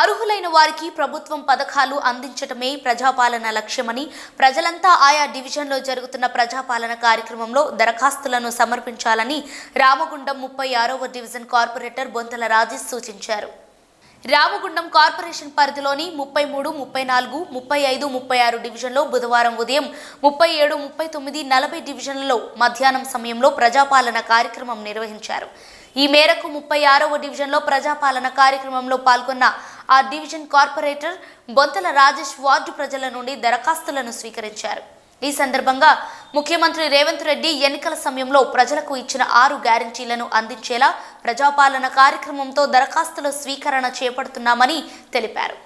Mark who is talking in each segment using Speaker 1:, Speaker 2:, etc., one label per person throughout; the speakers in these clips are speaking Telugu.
Speaker 1: అర్హులైన వారికి ప్రభుత్వం పథకాలు అందించటమే ప్రజాపాలన లక్ష్యమని ప్రజలంతా ఆయా డివిజన్లో జరుగుతున్న ప్రజాపాలన కార్యక్రమంలో దరఖాస్తులను సమర్పించాలని రామగుండం ముప్పై ఆరవ డివిజన్ కార్పొరేటర్ బొంతల రాజేష్ సూచించారు. రామగుండం కార్పొరేషన్ పరిధిలోని ముప్పై మూడు ముప్పై నాలుగు ముప్పై ఐదు ముప్పై ఆరు డివిజన్లో బుధవారం ఉదయం ముప్పై ఏడు ముప్పై తొమ్మిది నలభై డివిజన్లలో మధ్యాహ్నం సమయంలో ప్రజాపాలన కార్యక్రమం నిర్వహించారు. ఈ మేరకు ముప్పై ఆరవ డివిజన్లో ప్రజాపాలన కార్యక్రమంలో పాల్గొన్న ఆ division corporator Bonthala Rajesh ward ప్రజల నుండి దరఖాస్తులను స్వీకరించారు. ఈ సందర్భంగా ముఖ్యమంత్రి రేవంత్ రెడ్డి ఎన్నికల సమయంలో ప్రజలకు ఇచ్చిన ఆరు గ్యారంటీలను అందించేలా ప్రజాపాలన కార్యక్రమంతో దరఖాస్తుల స్వీకరణ చేపడుతున్నామని తెలిపారు.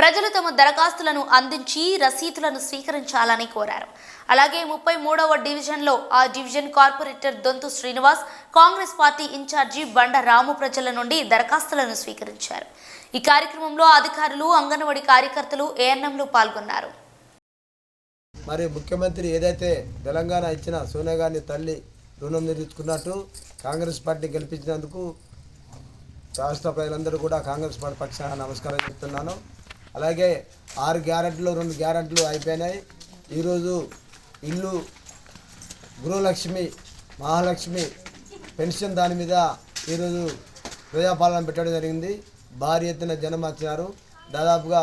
Speaker 1: ప్రజలు తమ దరఖాస్తులను అందించి రసీదులను స్వీకరించాలని కోరారు. అలాగే ముప్పై మూడవ డివిజన్లో ఆ division corporator Donthu Srinivas Congress party in charge Banda Ramu ప్రజల నుండి దరఖాస్తులను స్వీకరించారు. ఈ కార్యక్రమంలో అధికారులు అంగన్వాడీ కార్యకర్తలు ఏఎన్ఎంలు పాల్గొన్నారు.
Speaker 2: మరి ముఖ్యమంత్రి ఏదైతే తెలంగాణ ఇచ్చిన సోనియా గాంధీ తల్లి రుణం తీర్చుకున్నట్టు కాంగ్రెస్ పార్టీ గెలిపించినందుకు రాష్ట్ర ప్రజలందరూ కూడా కాంగ్రెస్ పార్టీ పక్షాన నమస్కారం చెప్తున్నాను. అలాగే ఆరు గ్యారెంట్లు రెండు గ్యారెంట్లు అయిపోయినాయి. ఈరోజు ఇల్లు గృహలక్ష్మి మహాలక్ష్మి పెన్షన్ దాని మీద ఈరోజు ప్రజాపాలన పెట్టడం జరిగింది. భారీ ఎత్తున జనం వచ్చినారు. దాదాపుగా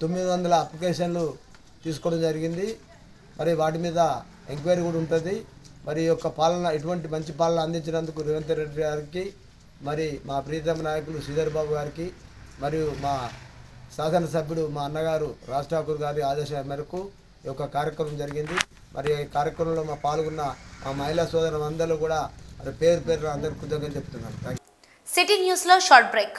Speaker 2: తొమ్మిది వందల అప్లికేషన్లు తీసుకోవడం జరిగింది. మరి వాటి మీద ఎంక్వైరీ కూడా ఉంటుంది. మరి యొక్క పాలన ఎటువంటి మంచి పాలన అందించినందుకు రేవంత్ రెడ్డి గారికి మరి మా ప్రీతమ నాయకులు శ్రీధర్ బాబు గారికి మరియు మా శాసనసభ్యుడు మా అన్నగారు రాజ్ ఠాకూర్ గారి ఆదేశాల మేరకు ఈ యొక్క కార్యక్రమం జరిగింది. మరి ఈ కార్యక్రమంలో మా పాల్గొన్న మా మహిళా సోదరులందరూ కూడా మరి పేరు పేరు అందరికీ కృతజ్ఞతలు చెప్తున్నాను.
Speaker 1: సిటీ న్యూస్లో షార్ట్ బ్రేక్.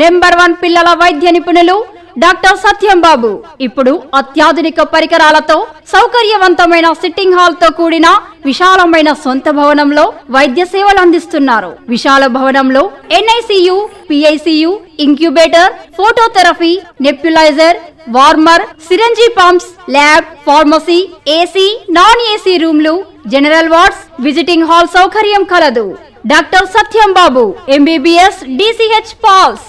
Speaker 3: నెంబర్ వన్ పిల్లల వైద్య నిపుణులు డాక్టర్ సత్యం బాబు. ఇప్పుడు అత్యాధునిక పరికరాలతో సౌకర్యవంతమైన సిట్టింగ్ హాల్తో కూడిన విశాలమైన సొంత భవనంలో వైద్య సేవలు అందిస్తున్నారు. విశాల భవనంలో NICU PICU incubator phototherapy nebulizer warmer syringe pumps lab pharmacy AC non AC రూమ్లు జనరల్ వార్డ్స్ విజిటింగ్ హాల్ సౌకర్యం కలదు. Doctor Satyam Babu MBBS DCH PALS.